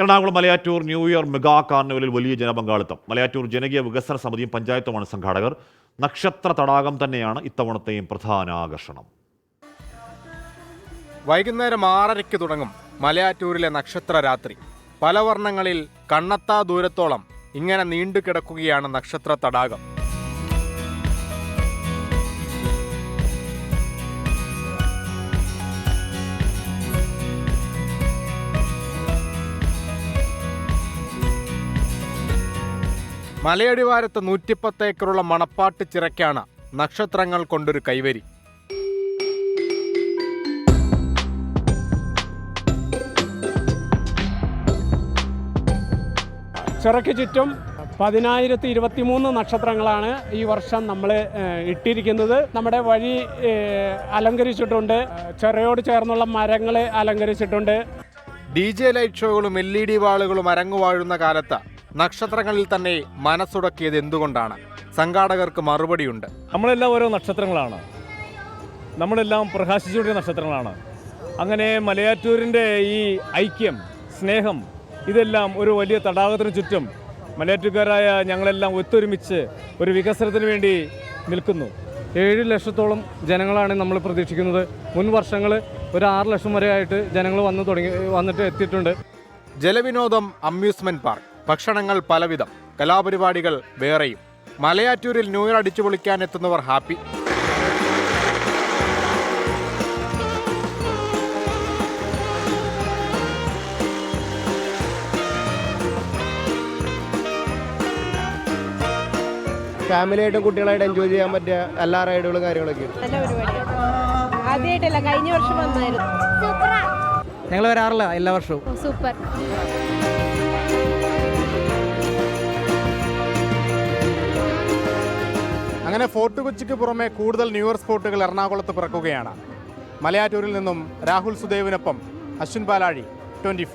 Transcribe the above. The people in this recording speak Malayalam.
Ernakulam Malayattoor new year mega കാർണിവലിൽ വലിയ ജനപങ്കാളിത്തം. മലയാറ്റൂർ ജനകീയ വികസന സമിതിയും പഞ്ചായത്തുമാണ് സംഘാടകർ. നക്ഷത്ര തടാകം തന്നെയാണ് ഇത്തവണത്തെയും പ്രധാന ആകർഷണം. വൈകുന്നേരം ആറരയ്ക്ക് തുടങ്ങും മലയാറ്റൂരിലെ നക്ഷത്ര രാത്രി. പല വർണങ്ങളിൽ കണ്ണത്താ ദൂരത്തോളം ഇങ്ങനെ നീണ്ടു കിടക്കുകയാണ് നക്ഷത്ര തടാകം. മലയടിവാരത്ത് നൂറ്റിപ്പത്ത് ഏക്കറുള്ള മണപ്പാട്ട് ചിറയ്ക്കാണ് നക്ഷത്രങ്ങൾ കൊണ്ടൊരു കൈവരി. ചിറയ്ക്ക് ചുറ്റും പതിനായിരത്തി ഇരുപത്തി മൂന്ന് നക്ഷത്രങ്ങളാണ് ഈ വർഷം നമ്മൾ ഇട്ടിരിക്കുന്നത്. നമ്മുടെ വഴി അലങ്കരിച്ചിട്ടുണ്ട്. ചിറയോട് ചേർന്നുള്ള മരങ്ങൾ അലങ്കരിച്ചിട്ടുണ്ട്. ഡി ജെ ലൈറ്റ് ഷോകളും എൽ ഇ ഡി വാളുകളും അരങ്ങുവാഴുന്ന കാലത്ത് നക്ഷത്രങ്ങളിൽ തന്നെ മനസ്സുടക്കിയത് എന്തുകൊണ്ടാണ്? സംഘാടകർക്ക് മറുപടിയുണ്ട്. നമ്മളെല്ലാം ഓരോ നക്ഷത്രങ്ങളാണ്. നമ്മളെല്ലാം പ്രകാശിച്ചുകൊണ്ടിരുന്ന നക്ഷത്രങ്ങളാണ്. അങ്ങനെ മലയാറ്റൂരിന്റെ ഈ ഐക്യം സ്നേഹം ഇതെല്ലാം ഒരു വലിയ തടാകത്തിന് ചുറ്റും മലയാറ്റൂർക്കാരായ ഞങ്ങളെല്ലാം ഒത്തൊരുമിച്ച് ഒരു വികസനത്തിന് വേണ്ടി നിൽക്കുന്നു. ഏഴ് ലക്ഷത്തോളം ജനങ്ങളാണ് നമ്മൾ പ്രതീക്ഷിക്കുന്നത്. മുൻ വർഷങ്ങൾ ഒരു ആറ് ലക്ഷം വരെ ആയിട്ട് ജനങ്ങൾ വന്ന് തുടങ്ങി വന്നിട്ട് എത്തിയിട്ടുണ്ട്. ജലവിനോദം അമ്യൂസ്മെന്റ് പാർക്ക്. ഭക്ഷണങ്ങൾ പലവിധം കലാപരിപാടികൾ വേറെയും. മലയാറ്റൂരിൽ ന്യൂ ഇയർ അടിച്ചു പൊളിക്കാൻ എത്തുന്നവർ ഹാപ്പി. ഫാമിലിയായിട്ടും കുട്ടികളായിട്ട് എൻജോയ് ചെയ്യാൻ പറ്റിയ എല്ലാ റൈഡുകളും കാര്യങ്ങളൊക്കെ ഉണ്ട് നല്ല പരിപാടി ആദ്യമായിട്ടല്ല കഴിഞ്ഞ വർഷം വന്നായിരുന്നു. ഞങ്ങൾ വരാറില്ല എല്ലാ വർഷവും. സൂപ്പർ. അങ്ങനെ ഫോർട്ട് കൊച്ചിക്ക് പുറമെ കൂടുതൽ ന്യൂയർ സ്പോട്ടുകൾ എറണാകുളത്ത് പിറക്കുകയാണ്. മലയാറ്റൂരിൽ നിന്നും രാഹുൽ സുദേവിനൊപ്പം അശ്വിൻ പാലാഴി ട്വന്റി